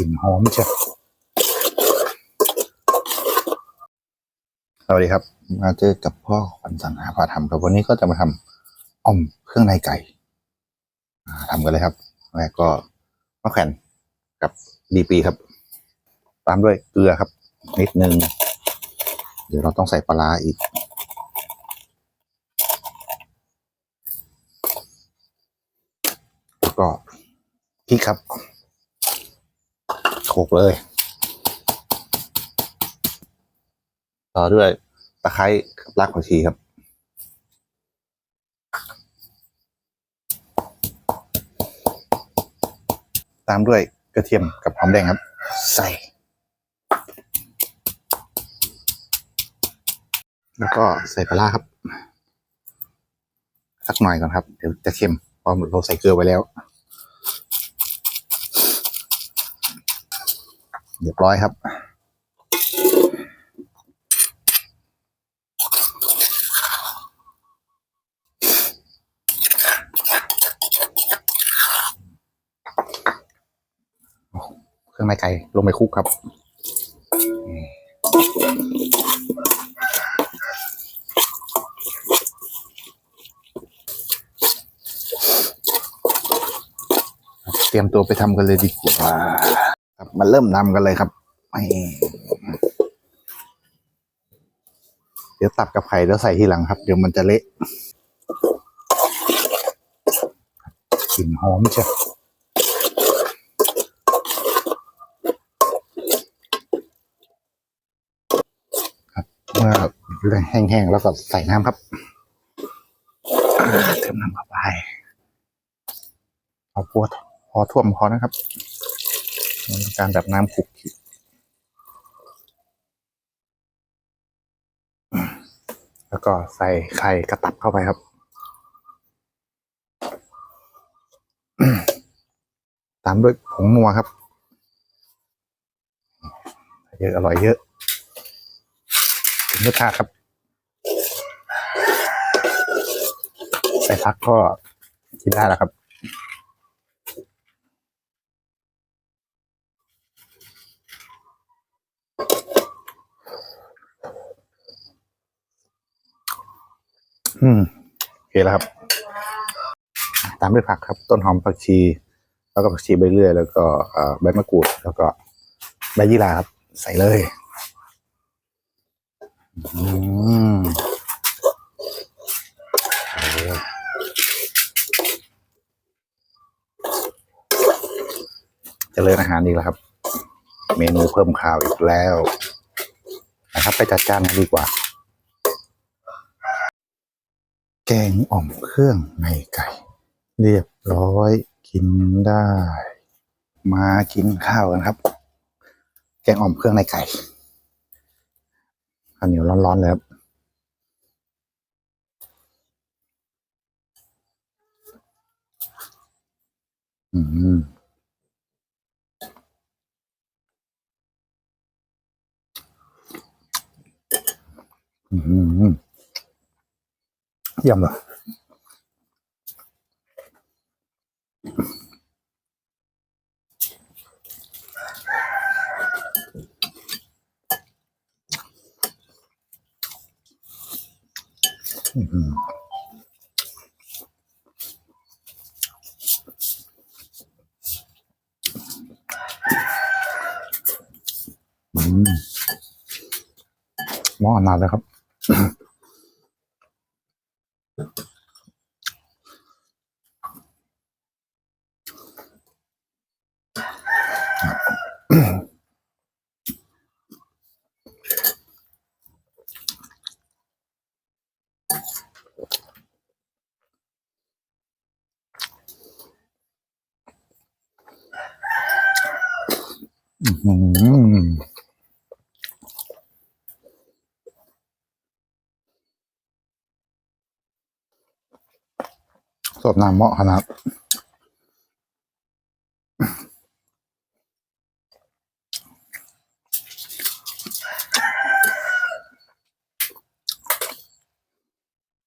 ลิ่นหอมเชียวสวัสดีครับ มาเจอกับพ่อขวัญสังหาพาทำครับ วันนี้ก็จะมาทำอ่อมเครื่องในไก่อ่าทำกันเลยครับแล้วก็มะแขวนกับดีปีครับ ตามด้วยเกลือครับ นิดนึง เดี๋ยวเราต้องใส่ปลาร้าอีกแล้วก็พริกครับ โขกเลย ต่อด้วยตะไคร้กับรากผักชีครับ ตามด้วยกระเทียมกับหอมแดงครับ ใส่ แล้วก็ใส่ปลาร้าครับ สักหน่อยก่อนครับ เดี๋ยวจะเค็มเพราะเราใส่เกลือไว้แล้ว เรียบร้อยครับ เครื่องในไก่ลงไปคุกครับเตรียมตัวไปทำกันเลยดีกว่า มาเริ่มนำกันเลยครับเดี๋ยวตับกับไข่แล้วใส่ทีหลังครับ เดี๋ยวมันจะเละกลิ่นหอมเชียวครับเมื่อแห้งๆแล้วก็ใส่น้ำครับเติมน้ำเข้าไปเอาพวพอท่วมพอนะครับ การแบบน้ำขุกขิแล้วก็ใส่ไข่กระตับเข้าไปครับ ตามด้วยผงนัวครับ เยอะอร่อยเยอะถึงรสชาติครับ ใส่พักก็กินได้แล้วครับ อืมโอเคแล้วครับ ตามด้วยผักครับ ต้นหอมผักชี แล้วก็ผักชีใบเลื่อยแล้วก็ใบมะกรูด แล้วก็ใบยี่หร่าครับ ใส่เลยอืมใส่เลยเจริญอาหารอีกแล้วครับ เมนูเพิ่มข้าวอีกแล้ว นะครับ ไปจัดจานกันดีกว่า แกงอ่อมเครื่องในไก่ เรียบร้อยกินได้ มากินข้าวกันครับ แกงอ่อมเครื่องในไก่ข้าวเหนียวร้อนๆเลยครับอืมอืม เยี่ยมเลยอืมอืมหม้อนานแล้วครับ สดน้ำเหมาะขนาด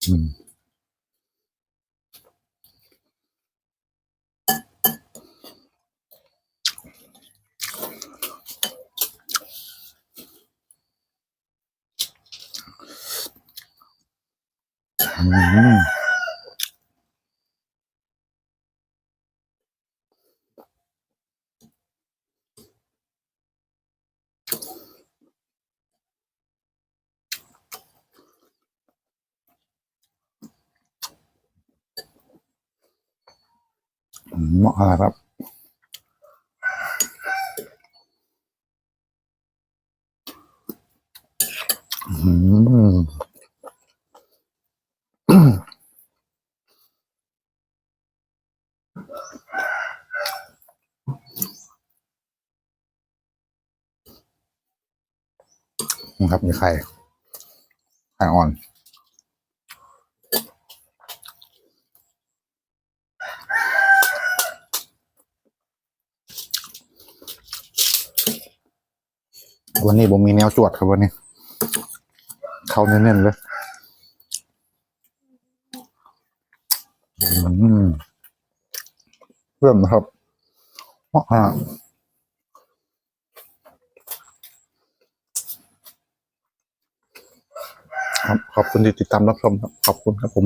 อืม มอืมเหมาะอะไรครับ อืม นะครับ มีไข่ ไข่อ่อน วันนี้ผมมีแนวจวดครับวันนี้ เข้าเน้นๆเลยอืมเริ่มนะครับเหมาะอะครับ ขอบคุณที่ติดตามรับชมครับ ขอบคุณครับผม